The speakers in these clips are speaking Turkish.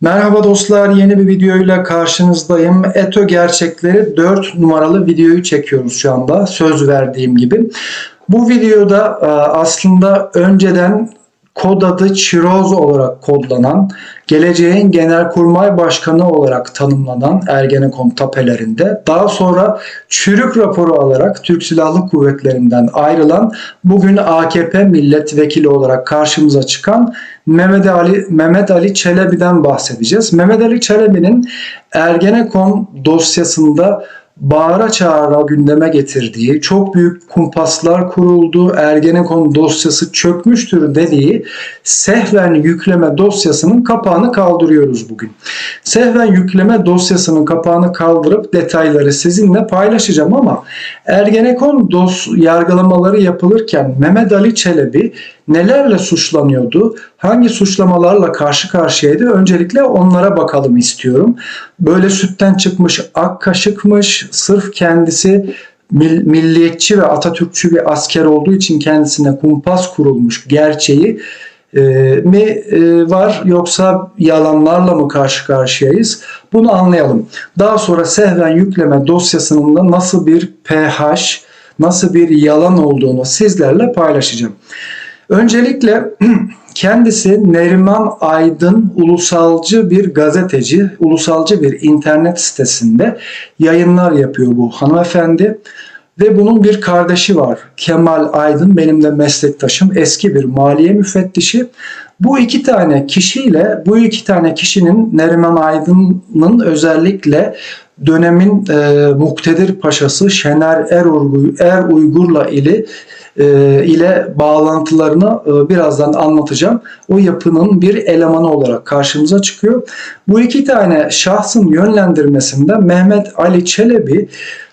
Merhaba dostlar, yeni bir videoyla karşınızdayım. ETO gerçekleri 4 numaralı videoyu çekiyoruz şu anda, söz verdiğim gibi. Bu videoda e, aslında önceden kod adı Çiroz olarak kodlanan, geleceğin genelkurmay başkanı olarak tanımlanan Ergenekon tapelerinde, daha sonra çürük raporu alarak Türk Silahlı Kuvvetleri'nden ayrılan, bugün AKP milletvekili olarak karşımıza çıkan Mehmet Ali Mehmet Ali Çelebi'den bahsedeceğiz. Mehmet Ali Çelebi'nin Ergenekon dosyasında bağıra çağıra gündeme getirdiği, çok büyük kumpaslar kuruldu, Ergenekon dosyası çökmüştür dediği sehven yükleme dosyasının kapağını kaldırıyoruz bugün. Sehven yükleme dosyasının kapağını kaldırıp detayları sizinle paylaşacağım ama Ergenekon dos yargılamaları yapılırken Mehmet Ali Çelebi nelerle suçlanıyordu, hangi suçlamalarla karşı karşıyaydı öncelikle onlara bakalım istiyorum. Böyle sütten çıkmış ak kaşıkmış, sırf kendisi milliyetçi ve Atatürkçü bir asker olduğu için kendisine kumpas kurulmuş gerçeği e, mi e, var yoksa yalanlarla mı karşı karşıyayız? Bunu anlayalım. Daha sonra sehven yükleme dosyasının da nasıl bir pH, nasıl bir yalan olduğunu sizlerle paylaşacağım. Öncelikle kendisi Neriman Aydın ulusalcı bir gazeteci, ulusalcı bir internet sitesinde yayınlar yapıyor bu hanımefendi. Ve bunun bir kardeşi var. Kemal Aydın benim de meslektaşım. Eski bir maliye müfettişi. Bu iki tane kişiyle bu iki tane kişinin Neriman Aydın'ın özellikle dönemin e, muktedir paşası Şener Er, Uygur, Uygur'la ili e, ile bağlantılarını e, birazdan anlatacağım. O yapının bir elemanı olarak karşımıza çıkıyor. Bu iki tane şahsın yönlendirmesinde Mehmet Ali Çelebi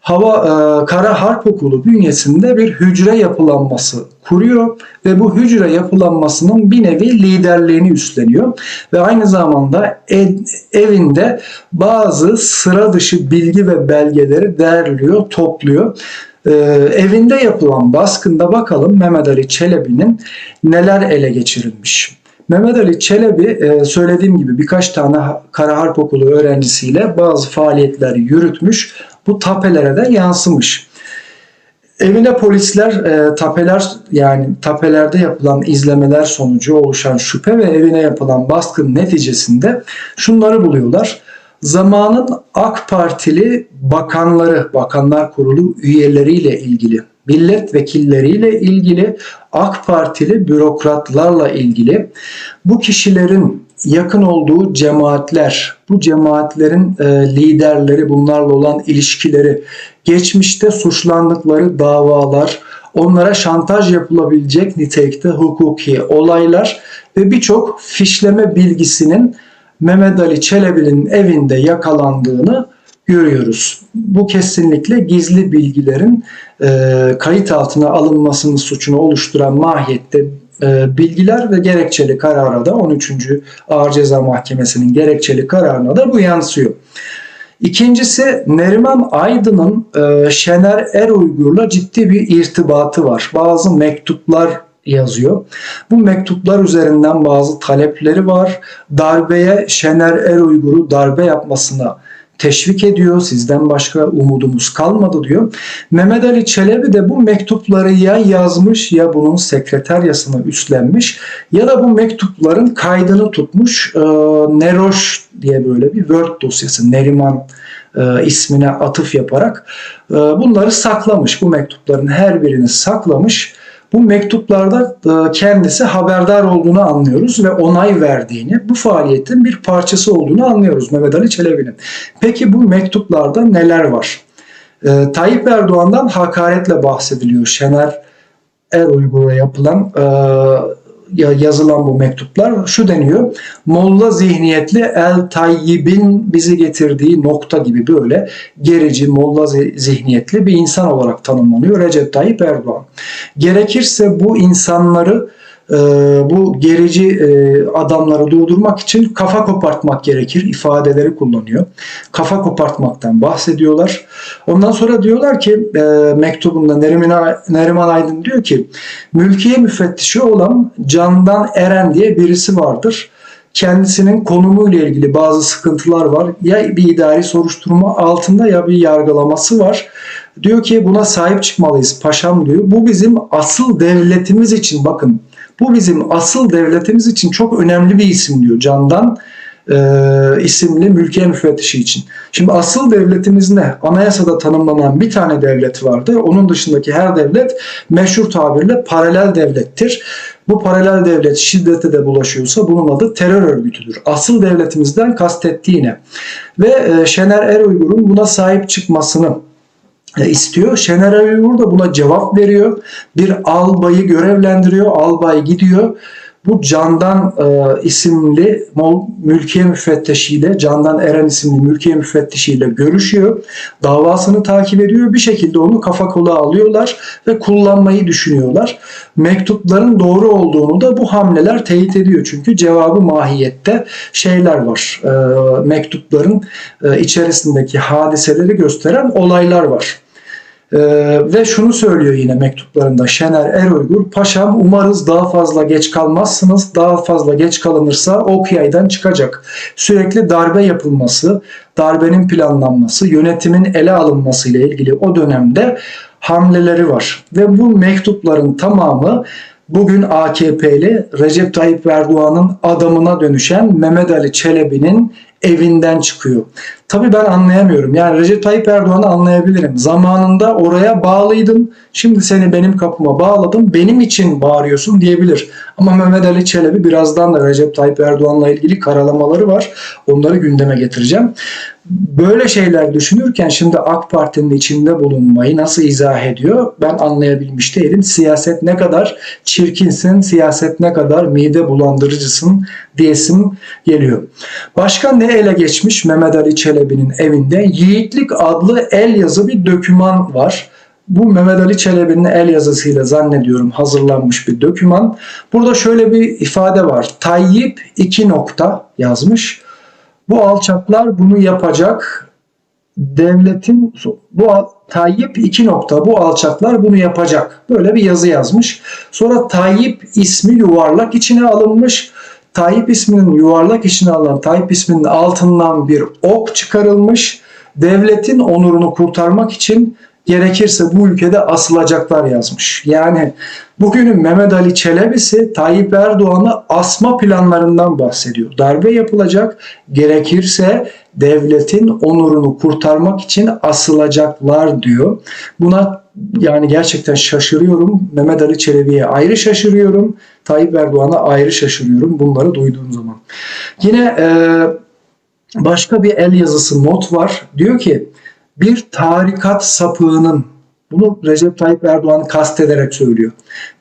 Hava e, Kara Harp Okulu bünyesinde bir hücre yapılanması kuruyor ve bu hücre yapılanmasının bir nevi liderliğini üstleniyor ve aynı zamanda ev, evinde bazı sıra dışı bilgi ve belgeleri derliyor, topluyor. Ee, evinde yapılan baskında bakalım Mehmet Ali Çelebi'nin neler ele geçirilmiş. Mehmet Ali Çelebi e, söylediğim gibi birkaç tane Kara Harp Okulu öğrencisiyle bazı faaliyetler yürütmüş. Bu tapelere de yansımış. Evine polisler e, tapeler yani tapelerde yapılan izlemeler sonucu oluşan şüphe ve evine yapılan baskın neticesinde şunları buluyorlar. Zamanın AK Partili bakanları, bakanlar kurulu üyeleriyle ilgili, milletvekilleriyle ilgili, AK Partili bürokratlarla ilgili bu kişilerin yakın olduğu cemaatler, bu cemaatlerin e, liderleri, bunlarla olan ilişkileri, geçmişte suçlandıkları davalar, onlara şantaj yapılabilecek nitelikte hukuki olaylar ve birçok fişleme bilgisinin Mehmet Ali Çelebi'nin evinde yakalandığını görüyoruz. Bu kesinlikle gizli bilgilerin e, kayıt altına alınmasının suçunu oluşturan mahiyette e, bilgiler ve gerekçeli karara da 13. Ağır Ceza Mahkemesi'nin gerekçeli kararına da bu yansıyor. İkincisi Neriman Aydın'ın e, Şener Er Uygur'la ciddi bir irtibatı var. Bazı mektuplar yazıyor. Bu mektuplar üzerinden bazı talepleri var. Darbeye Şener Er Uygur'u darbe yapmasına teşvik ediyor. Sizden başka umudumuz kalmadı diyor. Mehmet Ali Çelebi de bu mektupları ya yazmış ya bunun sekreteryasını üstlenmiş ya da bu mektupların kaydını tutmuş. E, Neroş diye böyle bir Word dosyası Neriman e, ismine atıf yaparak e, bunları saklamış. Bu mektupların her birini saklamış bu mektuplarda e, kendisi haberdar olduğunu anlıyoruz ve onay verdiğini, bu faaliyetin bir parçası olduğunu anlıyoruz Mehmet Ali Çelebi'nin. Peki bu mektuplarda neler var? E, Tayyip Erdoğan'dan hakaretle bahsediliyor. Şener Er Uygur'a yapılan e, yazılan bu mektuplar şu deniyor. Molla zihniyetli El Tayyib'in bizi getirdiği nokta gibi böyle gerici, molla zihniyetli bir insan olarak tanımlanıyor Recep Tayyip Erdoğan. Gerekirse bu insanları e, bu gerici e, adamları durdurmak için kafa kopartmak gerekir ifadeleri kullanıyor. Kafa kopartmaktan bahsediyorlar. Ondan sonra diyorlar ki e, mektubunda Neriman, Neriman Aydın diyor ki mülkiye müfettişi olan Candan Eren diye birisi vardır. Kendisinin konumuyla ilgili bazı sıkıntılar var. Ya bir idari soruşturma altında ya bir yargılaması var. Diyor ki buna sahip çıkmalıyız paşam diyor. Bu bizim asıl devletimiz için bakın. Bu bizim asıl devletimiz için çok önemli bir isim diyor Candan e, isimli mülkiye müfettişi için. Şimdi asıl devletimiz ne? Anayasada tanımlanan bir tane devlet vardı. Onun dışındaki her devlet meşhur tabirle paralel devlettir. Bu paralel devlet şiddete de bulaşıyorsa bunun adı terör örgütüdür. Asıl devletimizden kastettiği ne? Ve e, Şener Eruygur'un buna sahip çıkmasını istiyor. Şener Uygur da buna cevap veriyor. Bir albayı görevlendiriyor. Albay gidiyor. Bu Candan e, isimli Mol mülkiye müfettişiyle, Candan Eren isimli mülkiye müfettişiyle görüşüyor. Davasını takip ediyor. Bir şekilde onu kafa kola alıyorlar ve kullanmayı düşünüyorlar. Mektupların doğru olduğunu da bu hamleler teyit ediyor. Çünkü cevabı mahiyette şeyler var. E, mektupların e, içerisindeki hadiseleri gösteren olaylar var. Ee, ve şunu söylüyor yine mektuplarında Şener Eruygur, Paşam umarız daha fazla geç kalmazsınız. Daha fazla geç kalınırsa ok çıkacak. Sürekli darbe yapılması, darbenin planlanması, yönetimin ele alınması ile ilgili o dönemde hamleleri var. Ve bu mektupların tamamı bugün AKP'li Recep Tayyip Erdoğan'ın adamına dönüşen Mehmet Ali Çelebi'nin evinden çıkıyor. Tabii ben anlayamıyorum. Yani Recep Tayyip Erdoğan'ı anlayabilirim. Zamanında oraya bağlıydım. Şimdi seni benim kapıma bağladım. Benim için bağırıyorsun diyebilir. Ama Mehmet Ali Çelebi birazdan da Recep Tayyip Erdoğan'la ilgili karalamaları var. Onları gündeme getireceğim. Böyle şeyler düşünürken şimdi AK Parti'nin içinde bulunmayı nasıl izah ediyor ben anlayabilmiş değilim. Siyaset ne kadar çirkinsin, siyaset ne kadar mide bulandırıcısın diyesim geliyor. Başka ne ele geçmiş Mehmet Ali Çelebi'nin evinde? Yiğitlik adlı el yazı bir döküman var. Bu Mehmet Ali Çelebi'nin el yazısıyla zannediyorum hazırlanmış bir döküman. Burada şöyle bir ifade var. Tayyip iki nokta yazmış. Bu alçaklar bunu yapacak. Devletin bu Tayyip iki nokta bu alçaklar bunu yapacak. Böyle bir yazı yazmış. Sonra Tayyip ismi yuvarlak içine alınmış. Tayyip isminin yuvarlak içine alınan Tayyip isminin altından bir ok çıkarılmış. Devletin onurunu kurtarmak için gerekirse bu ülkede asılacaklar yazmış. Yani bugünün Mehmet Ali Çelebi'si Tayyip Erdoğan'ı asma planlarından bahsediyor. Darbe yapılacak, gerekirse devletin onurunu kurtarmak için asılacaklar diyor. Buna yani gerçekten şaşırıyorum. Mehmet Ali Çelebi'ye ayrı şaşırıyorum. Tayyip Erdoğan'a ayrı şaşırıyorum bunları duyduğum zaman. Yine e, başka bir el yazısı not var. Diyor ki bir tarikat sapığının bunu Recep Tayyip Erdoğan kastederek söylüyor.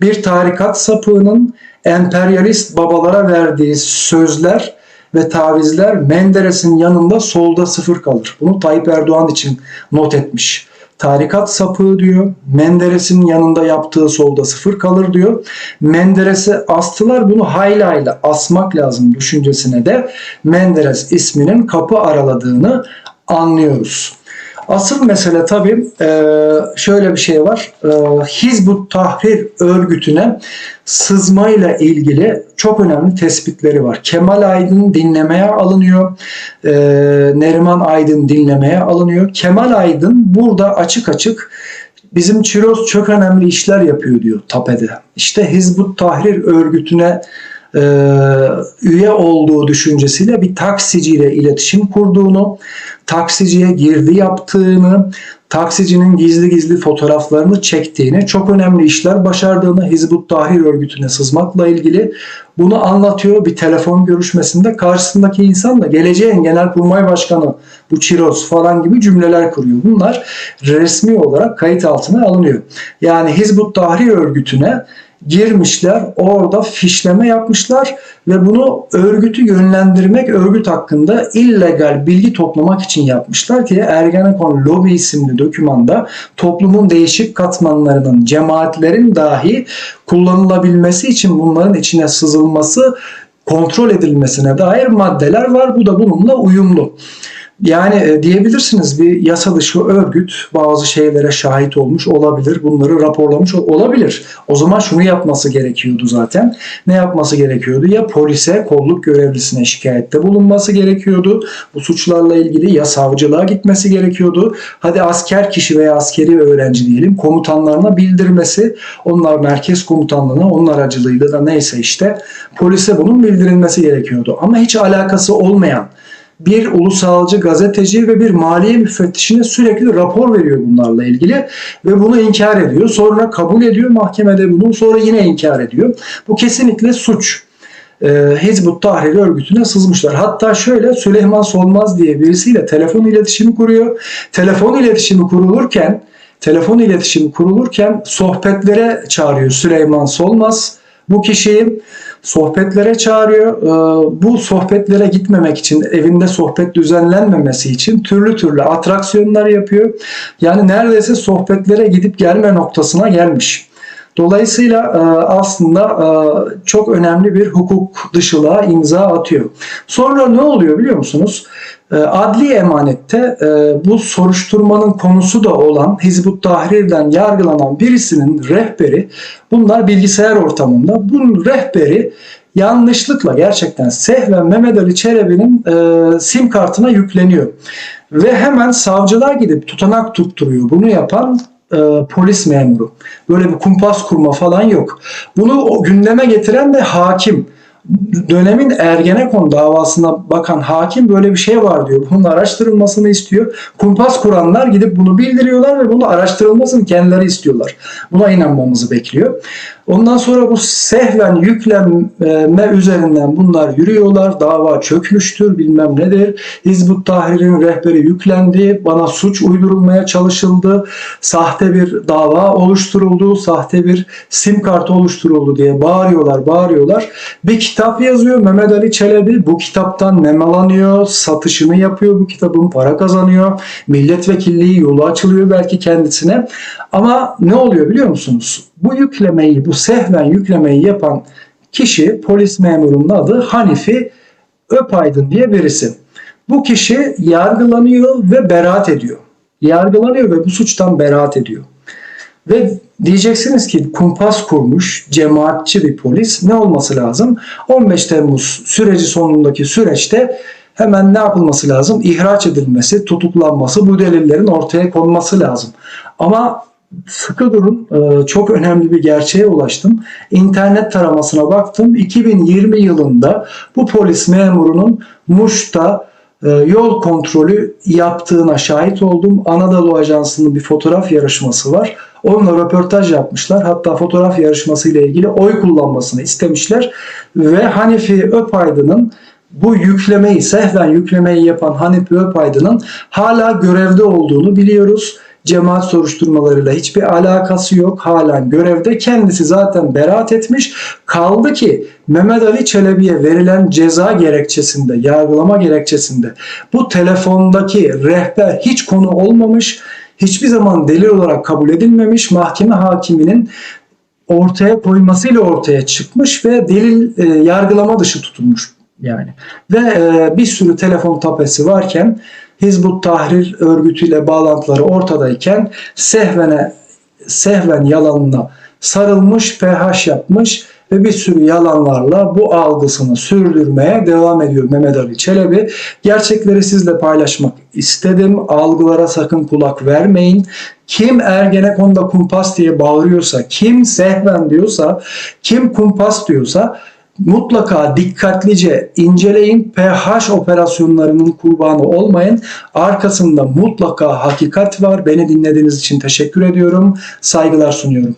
Bir tarikat sapığının emperyalist babalara verdiği sözler ve tavizler Menderes'in yanında solda sıfır kalır. Bunu Tayyip Erdoğan için not etmiş. Tarikat sapığı diyor. Menderes'in yanında yaptığı solda sıfır kalır diyor. Menderes'e astılar bunu hayla hayla asmak lazım düşüncesine de Menderes isminin kapı araladığını anlıyoruz. Asıl mesele tabii e, şöyle bir şey var. E, Hizbut Tahrir örgütüne sızmayla ilgili çok önemli tespitleri var. Kemal Aydın dinlemeye alınıyor. E, Neriman Aydın dinlemeye alınıyor. Kemal Aydın burada açık açık bizim Çiroz çok önemli işler yapıyor diyor Tape'de. İşte Hizbut Tahrir örgütüne e, üye olduğu düşüncesiyle bir taksiciyle iletişim kurduğunu, taksiciye girdi yaptığını, taksicinin gizli gizli fotoğraflarını çektiğini, çok önemli işler başardığını Hizbut Tahrir örgütüne sızmakla ilgili bunu anlatıyor bir telefon görüşmesinde. Karşısındaki insan da geleceğin genelkurmay başkanı bu Çiroz falan gibi cümleler kuruyor. Bunlar resmi olarak kayıt altına alınıyor. Yani Hizbut Tahrir örgütüne girmişler. Orada fişleme yapmışlar ve bunu örgütü yönlendirmek, örgüt hakkında illegal bilgi toplamak için yapmışlar ki Ergenekon Lobby isimli dokümanda toplumun değişik katmanlarının, cemaatlerin dahi kullanılabilmesi için bunların içine sızılması kontrol edilmesine dair maddeler var. Bu da bununla uyumlu. Yani e, diyebilirsiniz bir yasa dışı örgüt bazı şeylere şahit olmuş olabilir. Bunları raporlamış ol- olabilir. O zaman şunu yapması gerekiyordu zaten. Ne yapması gerekiyordu? Ya polise, kolluk görevlisine şikayette bulunması gerekiyordu. Bu suçlarla ilgili ya savcılığa gitmesi gerekiyordu. Hadi asker kişi veya askeri öğrenci diyelim komutanlarına bildirmesi. Onlar merkez komutanlığına onun aracılığıyla da neyse işte polise bunun bildirilmesi gerekiyordu. Ama hiç alakası olmayan bir ulusalcı gazeteci ve bir maliye müfettişine sürekli rapor veriyor bunlarla ilgili ve bunu inkar ediyor. Sonra kabul ediyor mahkemede bunu sonra yine inkar ediyor. Bu kesinlikle suç. Ee, Hizbut Tahrir örgütüne sızmışlar. Hatta şöyle Süleyman Solmaz diye birisiyle telefon iletişimi kuruyor. Telefon iletişimi kurulurken telefon iletişimi kurulurken sohbetlere çağırıyor Süleyman Solmaz bu kişiyi sohbetlere çağırıyor. Ee, Bu sohbetlere gitmemek için, evinde sohbet düzenlenmemesi için türlü türlü atraksiyonlar yapıyor. Yani neredeyse sohbetlere gidip gelme noktasına gelmiş. Dolayısıyla e, aslında e, çok önemli bir hukuk dışılığa imza atıyor. Sonra ne oluyor biliyor musunuz? E, Adli emanette e, bu soruşturmanın konusu da olan Hizbut Tahrir'den yargılanan birisinin rehberi bunlar bilgisayar ortamında bunun rehberi yanlışlıkla gerçekten sehven Mehmet Ali Çelebi'nin e, sim kartına yükleniyor. Ve hemen savcılığa gidip tutanak tutturuyor. Bunu yapan e, polis memuru. Böyle bir kumpas kurma falan yok. Bunu o gündeme getiren de hakim. Dönemin Ergenekon davasına bakan hakim böyle bir şey var diyor. Bunun araştırılmasını istiyor. Kumpas kuranlar gidip bunu bildiriyorlar ve bunu araştırılmasını kendileri istiyorlar. Buna inanmamızı bekliyor. Ondan sonra bu sehven yükleme üzerinden bunlar yürüyorlar. Dava çökmüştür bilmem nedir. Hizbut Tahrir'in rehberi yüklendi. Bana suç uydurulmaya çalışıldı. Sahte bir dava oluşturuldu. Sahte bir sim kartı oluşturuldu diye bağırıyorlar bağırıyorlar. Bir kitap yazıyor Mehmet Ali Çelebi. Bu kitaptan nemalanıyor. Satışını yapıyor bu kitabın. Para kazanıyor. Milletvekilliği yolu açılıyor belki kendisine. Ama ne oluyor biliyor musunuz? Bu yüklemeyi, bu sehven yüklemeyi yapan kişi polis memurunun adı Hanifi Öpaydın diye birisi. Bu kişi yargılanıyor ve beraat ediyor. Yargılanıyor ve bu suçtan beraat ediyor. Ve diyeceksiniz ki kumpas kurmuş cemaatçi bir polis ne olması lazım? 15 Temmuz süreci sonundaki süreçte hemen ne yapılması lazım? İhraç edilmesi, tutuklanması, bu delillerin ortaya konması lazım. Ama sıkı durun e, çok önemli bir gerçeğe ulaştım. İnternet taramasına baktım. 2020 yılında bu polis memurunun Muş'ta e, yol kontrolü yaptığına şahit oldum. Anadolu Ajansı'nın bir fotoğraf yarışması var. Onunla röportaj yapmışlar. Hatta fotoğraf yarışması ile ilgili oy kullanmasını istemişler. Ve Hanifi Öpaydın'ın bu yüklemeyi, sehven yüklemeyi yapan Hanifi Öpaydın'ın hala görevde olduğunu biliyoruz. Cemaat soruşturmalarıyla hiçbir alakası yok. Halen görevde. Kendisi zaten beraat etmiş. Kaldı ki Mehmet Ali Çelebi'ye verilen ceza gerekçesinde, yargılama gerekçesinde bu telefondaki rehber hiç konu olmamış. Hiçbir zaman delil olarak kabul edilmemiş. Mahkeme hakiminin ortaya koymasıyla ortaya çıkmış ve delil e, yargılama dışı tutulmuş yani. Ve e, bir sürü telefon tapesi varken Hizbut Tahrir örgütüyle bağlantıları ortadayken sehvene sehven yalanına sarılmış, PH yapmış ve bir sürü yalanlarla bu algısını sürdürmeye devam ediyor Mehmet Ali Çelebi. Gerçekleri sizle paylaşmak istedim. Algılara sakın kulak vermeyin. Kim Ergenekon'da kumpas diye bağırıyorsa, kim sehven diyorsa, kim kumpas diyorsa mutlaka dikkatlice inceleyin. PH operasyonlarının kurbanı olmayın. Arkasında mutlaka hakikat var. Beni dinlediğiniz için teşekkür ediyorum. Saygılar sunuyorum.